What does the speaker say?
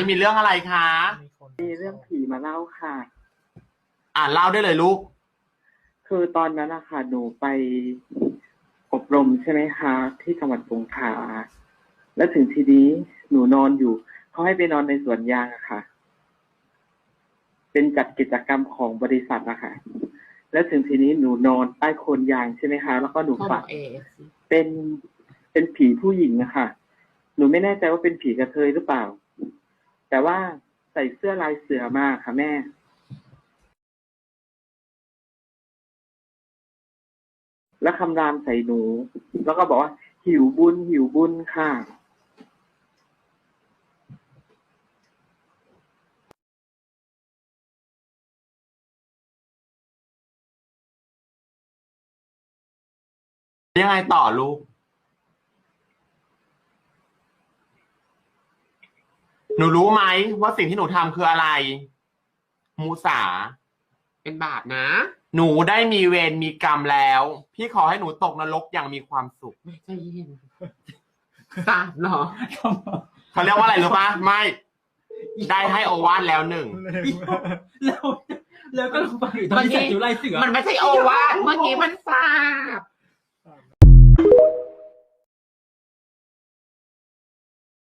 นี่มีเรื่องอะไรคะ มีเรื่องผีมาเล่าค่ะ อ่าเล่าได้เลยลูก คือตอนนั้นนะคะหนูไปอบรมใช่ไหมคะที่จังหวัดสงขลาแล้วถึงทีนี้หนูนอนอยู่เขาให้ไปนอนในสวนยางอะค่ะ เป็นจัดกิจกรรมของบริษัทอะค่ะ แล้วถึงทีนี้หนูนอนใต้โคนยางใช่ไหมคะแล้วก็หนูพ่อบฝัอนกเอฟเป็นเป็นผีผู้หญิงอะค่ะ หนูไม่แน่ใจว่าเป็นผีกระเทยหรือเปล่า แต่ว่าใส่เสื้อลายเสือมาค่ะแม่แล้วคำรามใส่หนู แล้วก็บอกว่า หิวบุญ หิวบุญค่ะ ยังไงต่อลูก หนูรู้ไหมว่าสิ่งที่หนูทำคืออะไร มูสา เป็นบาปนะ หนูได้มีเวรมีกรรมแล้ว พี่ขอให้หนูตกนรกอย่างมีความสุขไม่ใจเย็นบาปเหรอเขาเรียกว่าอะไรรู้ปะไม่ ได้ให้โอวาทแล้วหนึ่ง แล้วแล้วก็ลงไปตอนที่ใส่จุไลเสือมันไม่ใช่โอวาทเมื่อกี้มันสาบ